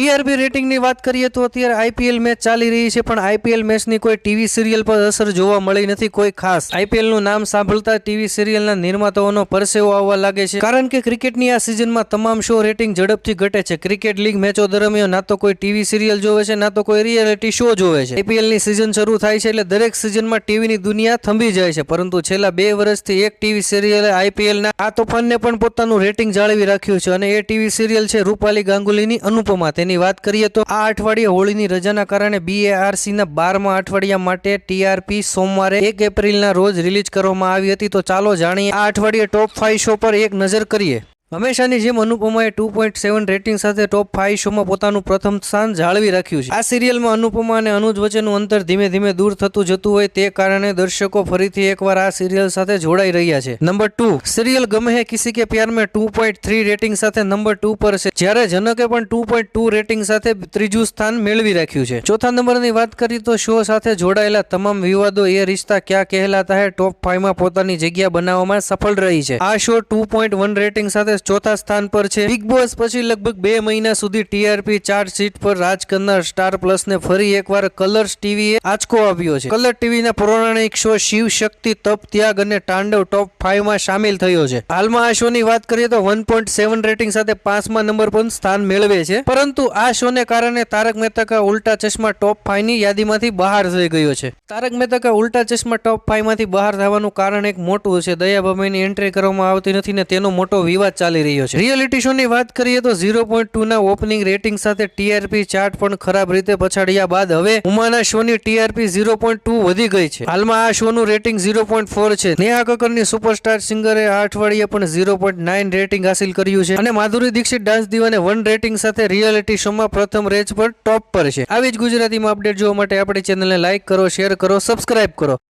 TRP રેટિંગની વાત કરીએ તો અત્યારે આઈપીએલ મેચ ચાલી રહી છે, પણ આઈપીએલ મેચની કોઈ ટીવી સિરિયલ પર અસર જોવા મળી નથી, કોઈ ખાસ. આઈપીએલનું નામ સાંભળતા ટીવી સિરિયલના નિર્માતાઓનો પરસેવો આવવા લાગે છે, કારણ કે ક્રિકેટની આ સિઝનમાં તમામ શો રેટિંગ ઝડપથી ઘટે છે. ક્રિકેટ લીગ મેચો દરમિયાન ના તો કોઈ ટીવી સિરિયલ જોવે છે, ના તો કોઈ રિયાલિટી શો જોવે છે. આઈપીએલની સિઝન શરૂ થાય છે એટલે દરેક સિઝનમાં ટીવીની દુનિયા થંભી જાય છે, પરંતુ છેલ્લા બે વર્ષથી એક ટીવી સિરિયલે આઈપીએલના આ તોફાનને પણ પોતાનું રેટિંગ જાળવી રાખ્યું છે અને એ ટીવી સિરિયલ છે રૂપાલી ગાંગુલીની અનુપમા તેની વાત કરીએ તો આ અઠવાડિયે હોળીની રજાના કારણે બીએઆરસી ના બારમા અઠવાડિયા માટે ટીઆરપી સોમવારે એક એપ્રિલના રોજ રિલીઝ કરવામાં આવી હતી. તો ચાલો જાણીએ આ અઠવાડિયે ટોપ ફાઈવ શો પર એક નજર કરીએ. હંમેશાની જેમ અનુપમાએ ટુ પોઈન્ટ સેવન રેટિંગ સાથે ટોપ ફાઈવ શોમાં પોતાનું પ્રથમ સ્થાન જાળવી રાખ્યું છે. આ સિરિયલમાં અનુપમા અને અનુજ વચ્ચેનું અંતર ધીમે ધીમે દૂર થતું જતું હોય તે કારણે દર્શકો ફરીથી એકવાર આ સિરિયલ સાથે જોડાઈ રહ્યા છે. નંબર ટુ, સિરિયલ ગમે હે Kisi Ke Pyaar Mein two point three rating સાથે નંબર ટુ પર છે. જ્યારે જનકે પણ ટુ પોઈન્ટ ટુ રેટિંગ સાથે ત્રીજું સ્થાન મેળવી રાખ્યું છે. ચોથા નંબરની વાત કરીએ તો શો સાથે જોડાયેલા તમામ વિવાદો એ રિશ્તા ક્યાં કહેલાતા હે? ટોપ ફાઈવમાં પોતાની જગ્યા બનાવવામાં સફળ રહી છે. આ show two point one rating સાથે ચોથા સ્થાન પર છે. બિગ બોસ પછી લગભગ બે મહિના સુધી ટીઆરપી ચાર્જ સીટ પર રાજ કરનાર સ્ટાર પ્લસ ને ફરી એકવાર કલર્સ ટીવીએ આંચકો આવ્યો છે. કલર ટીવીના પૌરાણિક શો શિવ શક્તિ, તપ, ત્યાગ અને તાંડવ ટોપ ફાઈવમાં સામેલ થયો છે. હાલમાં આ શોની વાત કરીએ તો વન પોઈન્ટ સેવન રેટિંગ સાથે પાંચમા નંબર પર સ્થાન મેળવે છે. પરંતુ આ શોને કારણે તારક મહેતા કા ઉલ્ટા ચશ્મા ટોપ ફાઈવની યાદીમાંથી બહાર થઈ ગયો છે. તારક મહેતા કા ઉલ્ટા ચશ્મા ટોપ ફાઈવમાંથી બહાર થવાનું કારણ એક મોટું છે. દયાભાઈ ની એન્ટ્રી કરવામાં આવતી નથી ને તેનો મોટો વિવાદ ચાલી રહ્યો છે. રિયાલિટી શોની વાત કરીએ તો ઝીરો પોઈન્ટ ટુ ના ઓપનિંગ રેટિંગ સાથે ટીઆરપી ચાર્ટ પણ ખરાબ રીતે પછાડ્યા બાદ હવે ઉમાના શોની ટીઆરપી ઝીરો ટુ વધી ગઈ છે. હાલમાં આ શોનું રેટિંગ ઝીરો પોઈન્ટ ફોર છે. નેહા કક્કરની સુપરસ્ટાર સિંગરે આ અઠવાડિયે પણ ઝીરો પોઈન્ટ નાઇન રેટિંગ હાસિલ કર્યું છે. અને Madhuri Dixit, dance Deewane one rating સાથે રિયાલિટી શોમાં પ્રથમ રેન્જ પર ટોપ પર છે. આવી જ ગુજરાતીમાં અપડેટ જોવા માટે આપણી ચેનલને લાઇક કરો શેર કરો સબસ્ક્રાઇબ કરો.